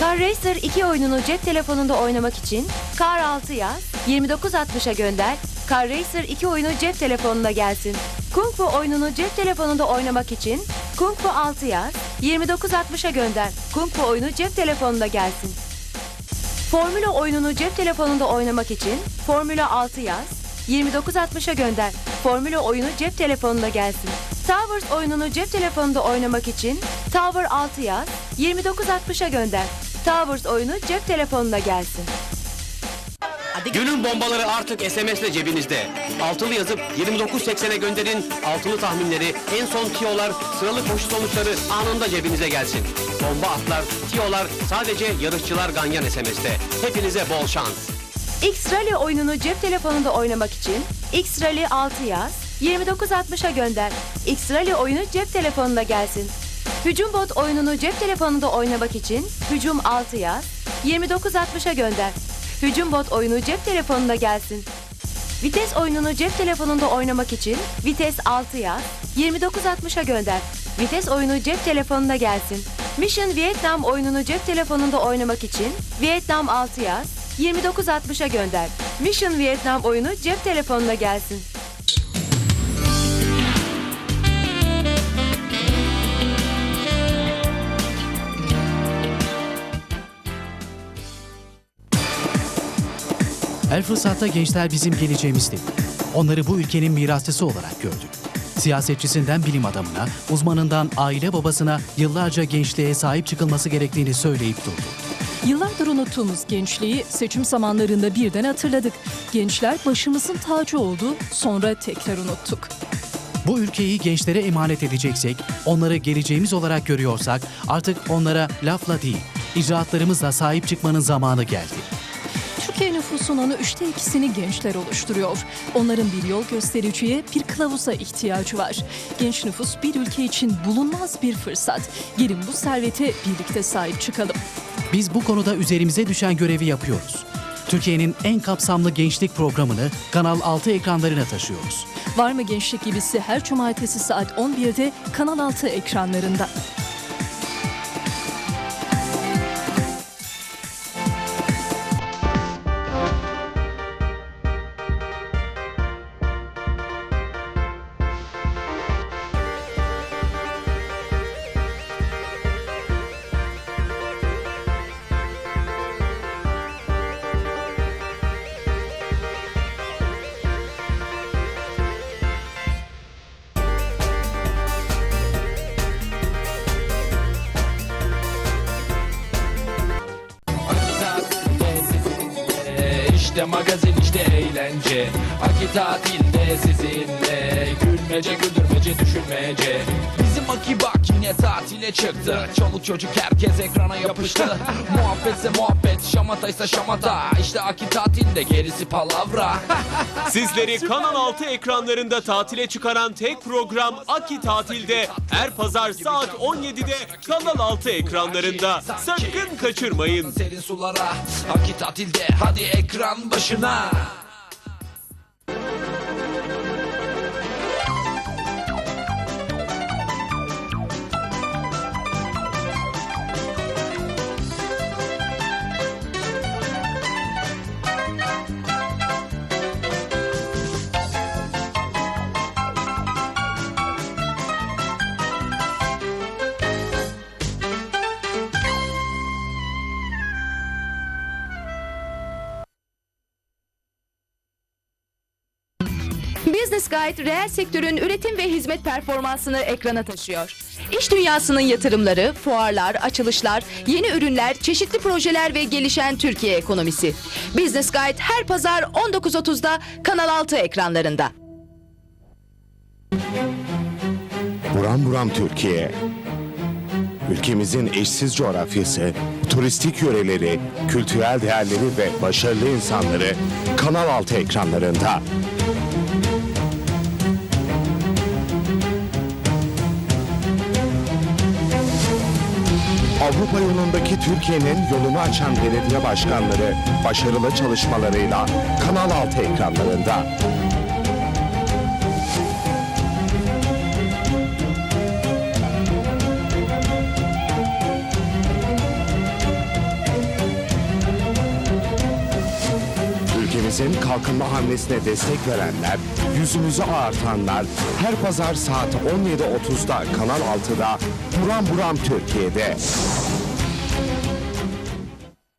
Car Racer 2 oyununu cep telefonunda oynamak için Car 6 yaz, 2960'a gönder. Car Racer 2 oyunu cep telefonunda gelsin. Kung Fu oyununu cep telefonunda oynamak için Kung Fu 6 yaz, 2960'a gönder. Kung Fu oyunu cep telefonunda gelsin. Formula oyununu cep telefonunda oynamak için Formula 6 yaz, 2960'a gönder. Formula oyunu cep telefonunda gelsin. Towers oyununu cep telefonunda oynamak için Tower 6 yaz, 2960'a gönder. Towers oyunu cep telefonunda gelsin. Günün bombaları artık SMS'le cebinizde. Altılı yazıp 2980'e gönderin. Altılı tahminleri, en son tiyolar, sıralı koşu sonuçları anında cebinize gelsin. Bomba atlar, tiyolar sadece yarışçılar ganyan SMS'te. Hepinize bol şans. X-Rally oyununu cep telefonunda oynamak için X-Rally 6 yaz, 2960'a gönder. X-Rally oyunu cep telefonunda gelsin. Hücum bot oyununu cep telefonunda oynamak için Hücum 6 yaz, 2960'a gönder. Hücum bot oyunu cep telefonunda gelsin. Vites oyununu cep telefonunda oynamak için Vites 6 yaz, 2960'a gönder. Vites oyunu cep telefonunda gelsin. Mission Vietnam oyununu cep telefonunda oynamak için Vietnam 6 yaz, 2960'a gönder. Mission Vietnam oyunu cep telefonuna gelsin. Her fırsatta gençler bizim geleceğimizdi. Onları bu ülkenin mirasçısı olarak gördük. Siyasetçisinden bilim adamına, uzmanından aile babasına yıllarca gençliğe sahip çıkılması gerektiğini söyleyip durdu. Yıllardır unuttuğumuz gençliği seçim zamanlarında birden hatırladık. Gençler başımızın tacı oldu, sonra tekrar unuttuk. Bu ülkeyi gençlere emanet edeceksek, onları geleceğimiz olarak görüyorsak artık onlara lafla değil, icraatlarımızla sahip çıkmanın zamanı geldi. Türkiye nüfusunun üçte ikisini gençler oluşturuyor. Onların bir yol göstericiye, bir kılavuza ihtiyacı var. Genç nüfus bir ülke için bulunmaz bir fırsat. Gelin bu servete birlikte sahip çıkalım. Biz bu konuda üzerimize düşen görevi yapıyoruz. Türkiye'nin en kapsamlı gençlik programını Kanal 6 ekranlarına taşıyoruz. Var mı gençlik gibisi her cumartesi saat 11'de Kanal 6 ekranlarında. İşte magazin işte eğlence. Aki tatilde sizinle. Gülmece güldürmece düşünmece Bizim Aki bak yine tatile çıktı. Çoluk çocuk herkes ekrana yapıştı. Muhabbetse muhabbet şamataysa şamata. İşte Aki tatilde gerisi palavra. Sizleri Kanal 6 ekranlarında tatile çıkaran tek program Aki Tatil'de her pazar saat 17'de Kanal 6 ekranlarında. Sakın kaçırmayın. Serin sulara. Aki tatilde hadi ekran başına Business Guide reel sektörün üretim ve hizmet performansını ekrana taşıyor. İş dünyasının yatırımları, fuarlar, açılışlar, yeni ürünler, çeşitli projeler ve gelişen Türkiye ekonomisi. Business Guide her pazar 19.30'da Kanal 6 ekranlarında. Buram buram Türkiye. Ülkemizin eşsiz coğrafyası, turistik yöreleri, kültürel değerleri ve başarılı insanları Kanal 6 ekranlarında. Avrupa yolundaki Türkiye'nin yolunu açan belediye başkanları başarılı çalışmalarıyla Kanal 6 ekranlarında. Ülkemizin kalkınma hamlesine destek verenler, yüzümüzü ağartanlar her pazar saat 17.30'da Kanal 6'da Buram Buram Türkiye'de.